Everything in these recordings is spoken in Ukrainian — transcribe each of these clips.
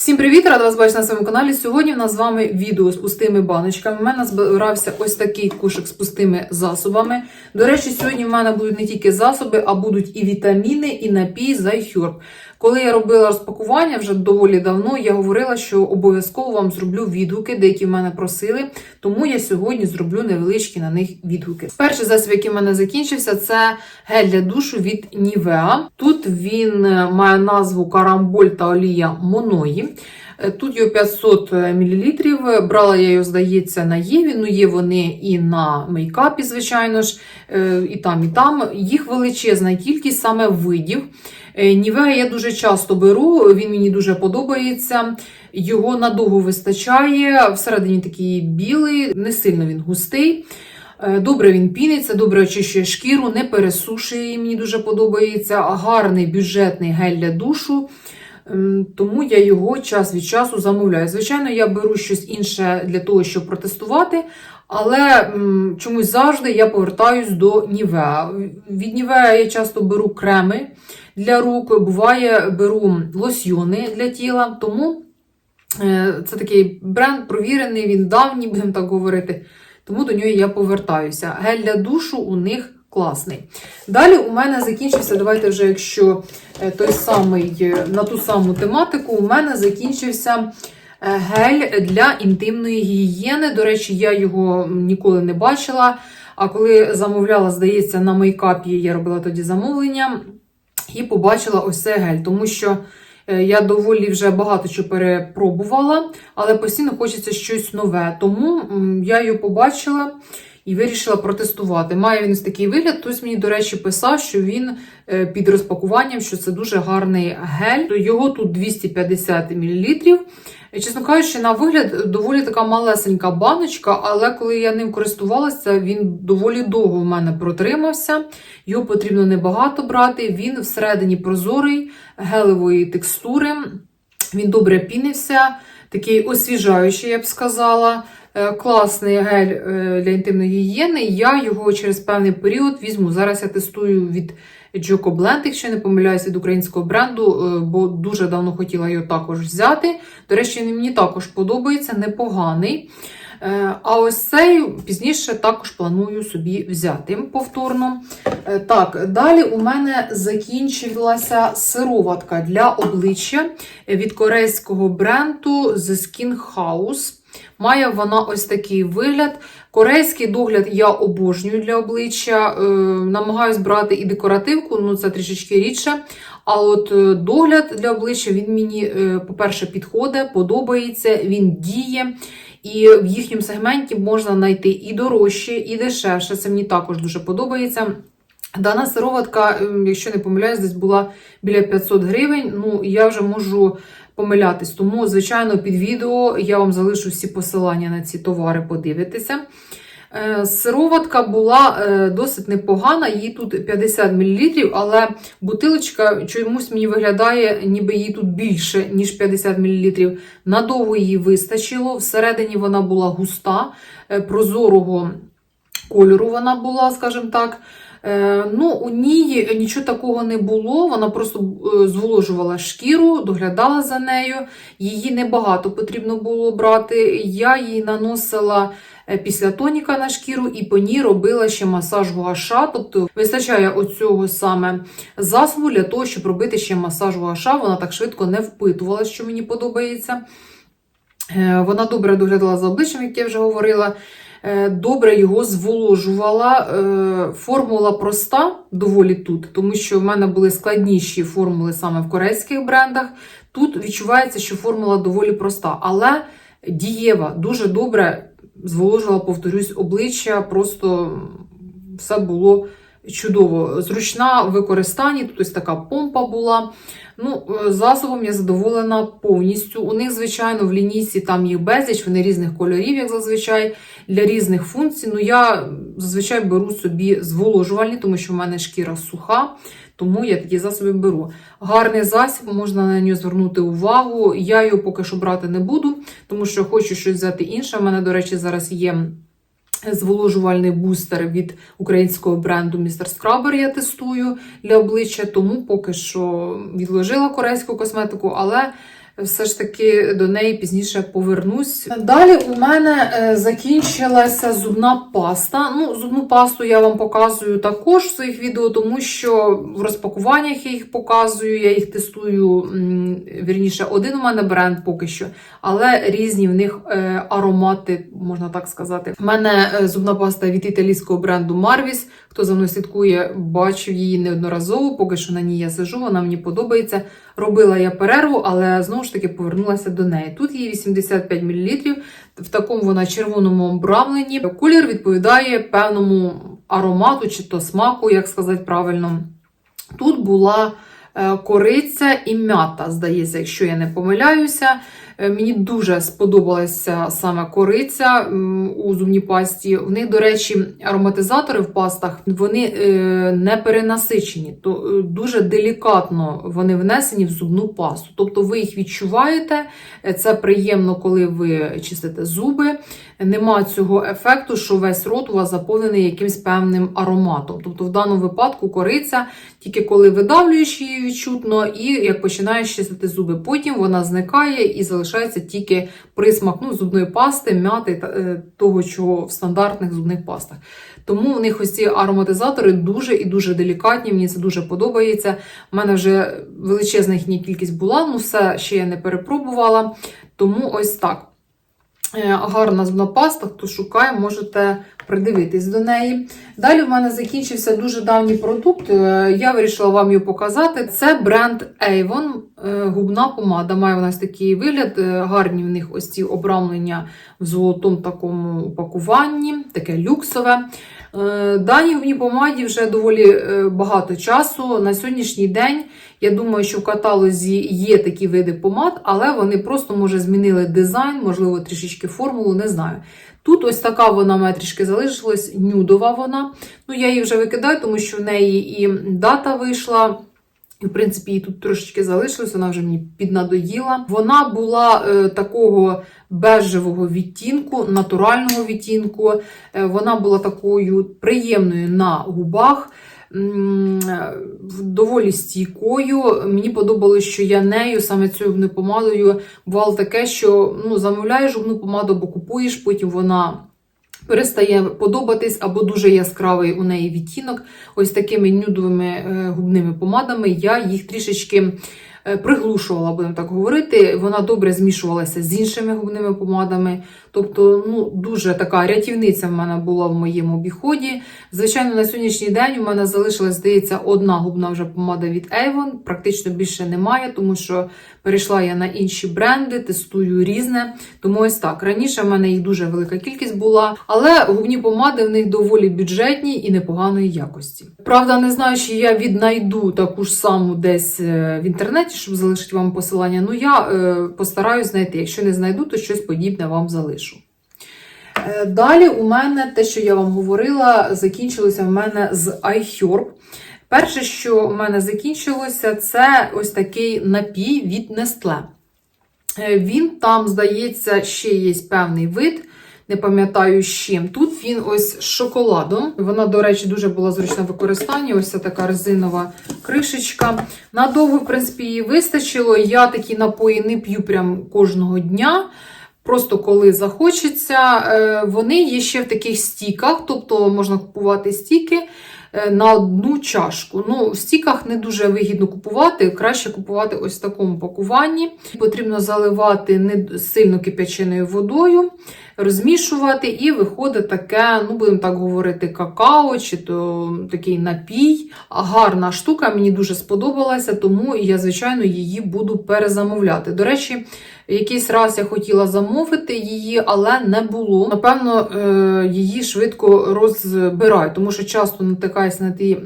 Всім привіт! Рада вас бачити на своєму каналі. Сьогодні в нас з вами відео з пустими баночками. У мене збирався ось такий кошик з пустими засобами. До речі, сьогодні в мене будуть не тільки засоби, а будуть і вітаміни, і напій з iHerb. Коли я робила розпакування вже доволі давно, я говорила, що обов'язково вам зроблю відгуки, деякі в мене просили, тому я сьогодні зроблю невеличкі на них відгуки. Перший засіб, який в мене закінчився, це гель для душу від Nivea. Тут він е, має назву Карамболь та олія Моної. Е, Тут його 500 мл. Брала я його, здається, на Єві. Ну, є вони і на мейкапі, звичайно ж, е, і там, і там. Їх величезна кількість саме видів. Е, Нівея я дуже часто беру, він мені дуже подобається. Його надовго вистачає. Всередині такий білий, не сильно він густий. Добре він піниться, добре очищує шкіру, не пересушує, мені дуже подобається. Гарний бюджетний гель для душу. Ем, Тому я його час від часу замовляю. Звичайно, я беру щось інше для того, щоб протестувати, але чомусь завжди я повертаюсь до Нівеа. Від Нівеа я часто беру креми для рук, буває, беру лосьйони для тіла. Тому е, це такий бренд провірений, він давній, будемо так говорити. Тому до нього я повертаюся. Гель для душу у них класний. Далі у мене закінчився, давайте вже, якщо е, той самий е, на ту саму тематику, у мене закінчився е, гель для інтимної гігієни. До речі, я його ніколи не бачила. А коли замовляла, здається, на мейкапі, я робила тоді замовлення і побачила ось цей гель, тому що. Я доволі вже багато чого перепробувала, але постійно хочеться щось нове. Тому я його побачила і вирішила протестувати. Має він ось такий вигляд. Хтось мені, до речі, писав, що він е, під розпакуванням, що це дуже гарний гель. Його тут 250 мл. Чесно кажучи, на вигляд доволі така малесенька баночка, але коли я ним користувалася, він доволі довго в мене протримався. Його потрібно небагато брати. Він всередині прозорий, гелевої текстури. Він добре пінився, такий освіжаючий, я б сказала. Е, Класний гель е, для інтимної гігієни. Я його через певний період візьму. Зараз я тестую від Joko Blend, якщо не помиляюсь, від українського бренду, е, бо дуже давно хотіла його також взяти. До речі, він мені також подобається, непоганий. А ось цей пізніше також планую собі взяти повторно. Так, далі у мене закінчилася сироватка для обличчя від корейського бренду The Skin House. Має вона ось такий вигляд. Корейський догляд я обожнюю для обличчя. Е, намагаюсь брати і декоративку, ну це трішечки рідше. А от е, догляд для обличчя він мені, е, по-перше, підходить, подобається, він діє. І в їхньому сегменті можна знайти і дорожче, і дешевше. Це мені також дуже подобається. Дана сироватка, ем, якщо не помиляюсь, десь була біля 500 гривень. Ну, я вже можу помилятись. Тому, звичайно, під відео я вам залишу всі посилання на ці товари, подивитися. Е, Сироватка була е, досить непогана, її тут 50 мл, але бутилочка чомусь мені виглядає, ніби її тут більше, ніж 50 мл. Надовго її вистачило. Всередині вона була густа, е, прозорого кольору вона була, скажімо так. Е, Ну, у ній нічого такого не було. Вона просто е, зволожувала шкіру, доглядала за нею. Її небагато потрібно було брати. Я її наносила е, після тоніка на шкіру і по ній робила ще масаж гуаша. Тобто вистачає оцього саме засобу для того, щоб робити ще масаж гуаша. Вона так швидко не впитувала, що мені подобається. Вона добре доглядала за обличчям, як я вже говорила. Е, Добре його зволожувала. Е, Формула проста доволі тут, тому що в мене були складніші формули саме в корейських брендах. Тут відчувається, що формула доволі проста, але дієва, дуже добре зволожувала, повторюсь, обличчя, просто все було чудово. Зручна в використанні, тут ось така помпа була. Ну, е, засобом я задоволена повністю. У них, звичайно, в лінійці там їх безліч, вони різних кольорів, як зазвичай, для різних функцій. Ну, я зазвичай беру собі зволожувальні, тому що в мене шкіра суха, тому я такі засоби беру. Гарний засіб, можна на нього звернути увагу. Я його поки що брати не буду, тому що хочу щось взяти інше. У мене, до речі, зараз є. Зволожувальний бустер від українського бренду Mr. Scrubber я тестую для обличчя, тому поки що відложила корейську косметику, але все ж таки до неї пізніше повернусь. Далі у мене е, закінчилася зубна паста. Ну, зубну пасту я вам показую також в своїх відео, тому що в розпакуваннях я їх показую, я їх тестую. Вірніше, один у мене бренд поки що, але різні в них е, аромати, можна так сказати. У мене е, зубна паста від італійського бренду Marvis. Хто за мною слідкує, бачив її неодноразово. Поки що на ній я сижу, вона мені подобається. Робила я перерву, але знову ж таки повернулася до неї. Тут її 85 мл, в такому вона червоному обрамленні. Колір відповідає певному аромату чи то смаку, як сказати правильно. Тут була е, кориця і м'ята, здається, якщо я не помиляюся. Е, Мені дуже сподобалася саме кориця у зубній пасті. В них, до речі, ароматизатори в пастах вони е, не перенасичені, то е, дуже делікатно вони внесені в зубну пасту. Тобто ви їх відчуваєте. Це приємно, коли ви чистите зуби. Нема цього ефекту, що весь рот у вас заповнений якимсь певним ароматом. Тобто, в даному випадку кориця тільки коли видавлюєш її відчутно, і як починаєш чистити зуби. Потім вона зникає і залишається тільки присмак ну, зубної пасти, м'яти е, того, чого в стандартних зубних пастах. Тому у них ось ці ароматизатори дуже і дуже делікатні. Мені це дуже подобається. У мене вже величезна їхня кількість була, ну все ще я не перепробувала. Тому ось так. Е, Гарна зубна паста, хто шукає, можете придивитись до неї. Далі в мене закінчився дуже давній продукт. е, Я вирішила вам його показати. Це бренд Avon, е, губна помада. Має у нас такий вигляд. Гарні в них ось ці обрамлення в золотому такому упакуванні, таке люксове. Е, Даній помаді вже доволі е, багато часу. На сьогоднішній день я думаю, що в каталозі є такі види помад, але вони просто, може, змінили дизайн, можливо, трішечки формулу, не знаю. Тут ось така вона має трішки залишилась, нюдова вона. Ну, я її вже викидаю, тому що в неї і дата вийшла. І, в принципі, її тут трошечки залишилось, вона вже мені піднадоїла. Вона була е, такого бежевого відтінку, натурального відтінку. Е, вона була такою приємною на губах. м, е, Доволі стійкою. Мені подобалось, що я нею, саме цією губною помадою, бувало таке, що ну, замовляєш губну помаду або купуєш, потім вона перестає подобатись або дуже яскравий у неї відтінок. Ось такими нюдовими е, губними помадами я їх трішечки е, приглушувала, будемо так говорити. Вона добре змішувалася з іншими губними помадами. Тобто, ну, дуже така рятівниця в мене була в моєму обіході. Звичайно, на сьогоднішній день у мене залишилась, здається, одна губна вже помада від Avon. Практично більше немає, тому що перейшла я на інші бренди, тестую різне. Тому ось так. Раніше в мене їх дуже велика кількість була, але губні помади в них доволі бюджетні і непоганої якості. Правда, не знаю, чи я віднайду таку ж саму десь е, в інтернеті, щоб залишити вам посилання. Ну я е, постараюсь знайти. Якщо не знайду, то щось подібне вам залишу. Е, Далі у мене те, що я вам говорила, закінчилося в мене з iHerb. Перше, що у мене закінчилося, це ось такий напій від Nestle. Е, Він там, здається, ще є певний вид. Не пам'ятаю з чим. Тут він ось з шоколадом. Вона, до речі, дуже була зручна в використанні. Ось така резинова кришечка. Надовго, в принципі, її вистачило. Я такі напої не п'ю прям кожного дня. Просто коли захочеться. Е, Вони є ще в таких стіках, тобто можна купувати стіки на одну чашку. Ну, в стіках не дуже вигідно купувати, краще купувати ось в такому пакуванні. Потрібно заливати не сильно кипяченою водою, розмішувати, і виходить таке, ну, будемо так говорити, какао чи то такий напій. Гарна штука, мені дуже сподобалася, тому я, звичайно, її буду перезамовляти. До речі, Якийсь раз я хотіла замовити її, але не було. Напевно, е, її швидко розбирають, тому що часто натикаюся на ті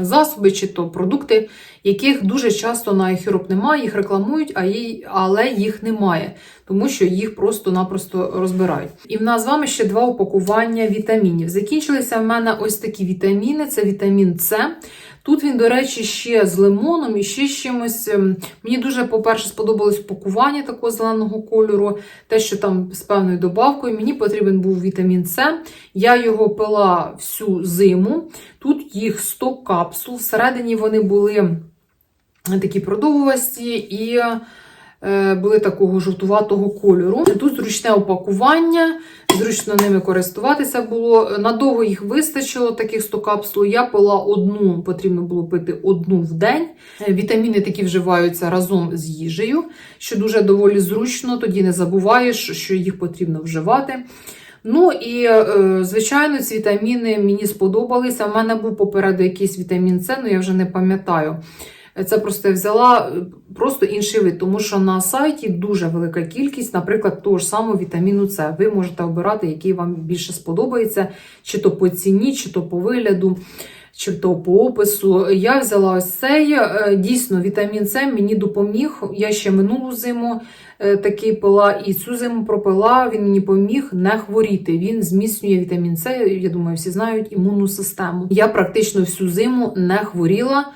засоби чи то продукти, яких дуже часто на iHerb немає, їх рекламують, але їх немає, тому що їх просто-напросто розбирають. І в нас з вами ще два упакування вітамінів. Закінчилися в мене ось такі вітаміни: це вітамін С. Тут він, до речі, ще з лимоном і ще з чимось. Ем, Мені дуже, по-перше, сподобалось пакування такого зеленого кольору, те, що там з певною добавкою. Мені потрібен був вітамін С. Я його пила всю зиму. Тут їх 100 капсул. Всередині вони були такі продовгувасті і. е, були такого жовтуватого кольору. Тут зручне опакування, зручно ними користуватися було. Надовго їх вистачило, таких 100 капсул. Я пила одну, потрібно було пити одну в день. Е, Вітаміни такі вживаються разом з їжею, що дуже доволі зручно, тоді не забуваєш, що їх потрібно вживати. Ну і, е, звичайно, ці вітаміни мені сподобалися. У мене був попереду якийсь вітамін С, але я вже не пам'ятаю. Це просто я взяла е, просто інший вид, тому що на сайті дуже велика кількість, наприклад, того ж самого вітаміну С. Ви можете обирати, який вам більше сподобається, чи то по ціні, чи то по вигляду, чи то по опису. Я взяла ось цей. Е, Дійсно, вітамін С мені допоміг. Я ще минулу зиму е, такий пила і цю зиму пропила. Він мені поміг не хворіти. Він зміцнює вітамін С. Я думаю, всі знають імунну систему. Я практично всю зиму не хворіла.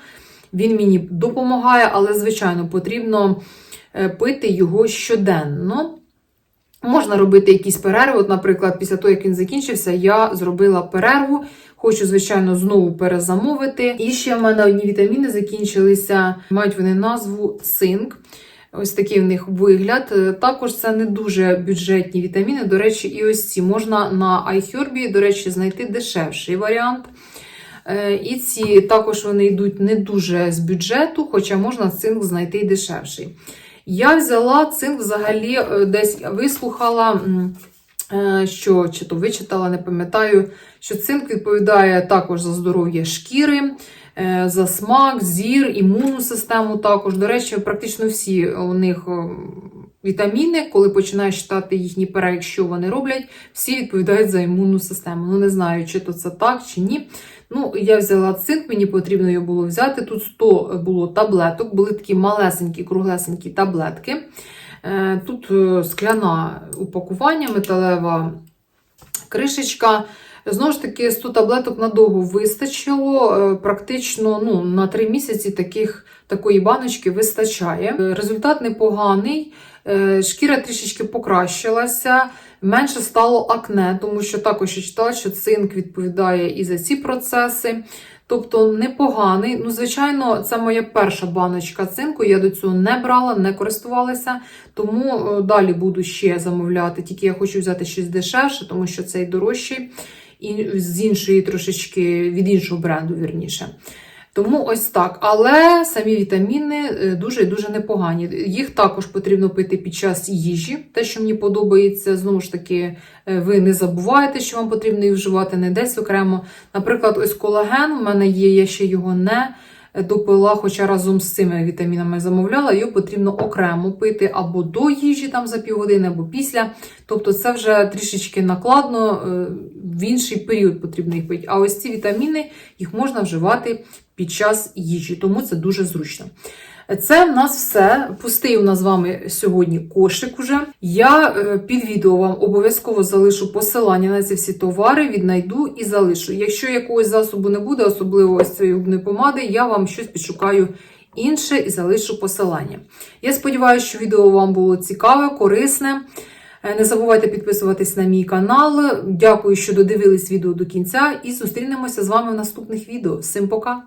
Він мені допомагає, але, звичайно, потрібно е, пити його щоденно. Можна робити якісь перерви. От, наприклад, після того, як він закінчився, я зробила перерву. Хочу, звичайно, знову перезамовити. І ще в мене одні вітаміни закінчилися. Мають вони назву цинк. Ось такий в них вигляд. Е, Також це не дуже бюджетні вітаміни. До речі, і ось ці можна на iHerb, до речі, знайти дешевший варіант. Е, І ці також вони йдуть не дуже з бюджету, хоча можна цинк знайти і дешевший. Я взяла цинк взагалі е, десь вислухала, е, що чи то вичитала, не пам'ятаю, що цинк відповідає також за здоров'я шкіри, за смак, зір, імунну систему також. До речі, практично всі у них вітаміни, коли починаєш читати їхній перелік, що вони роблять, всі відповідають за імунну систему. Ну, не знаю, чи то це так, чи ні. Ну, я взяла цинк, мені потрібно його було взяти. Тут 100 було таблеток, були такі малесенькі, круглесенькі таблетки. Е, Тут е, скляна упакування, металева кришечка. Знову ж таки, 100 таблеток надовго вистачило. Е, Практично ну, на 3 місяці таких, такої баночки вистачає. Е, Результат непоганий. Е, Шкіра трішечки покращилася, менше стало акне, тому що також я читала, що цинк відповідає і за ці процеси. Тобто непоганий. Ну, звичайно, це моя перша баночка цинку. Я до цього не брала, не користувалася, тому далі буду ще замовляти. Тільки я хочу взяти щось дешевше, тому що цей дорожчий і з іншої трошечки від іншого бренду, вірніше. Тому ось так. Але самі вітаміни е, дуже дуже непогані. Їх також потрібно пити під час їжі, те, що мені подобається. Знову ж таки, е, ви не забуваєте, що вам потрібно їх вживати не десь окремо. Наприклад, ось колаген у мене є, я ще його не допила, хоча разом з цими вітамінами замовляла, його потрібно окремо пити або до їжі там за півгодини, або після. Тобто це вже трішечки накладно, е, в інший період потрібно їх пити. А ось ці вітаміни їх можна вживати під час їжі, тому це дуже зручно. Це в нас все. Пустий у нас з вами сьогодні кошик уже. Я е, під відео вам обов'язково залишу посилання на ці всі товари, віднайду і залишу. Якщо якогось засобу не буде, особливо ось цієї губної помади, я вам щось підшукаю інше і залишу посилання. Я сподіваюся, що відео вам було цікаве, корисне. Е, Не забувайте підписуватись на мій канал. Дякую, що додивились відео до кінця, і зустрінемося з вами в наступних відео. Всім пока!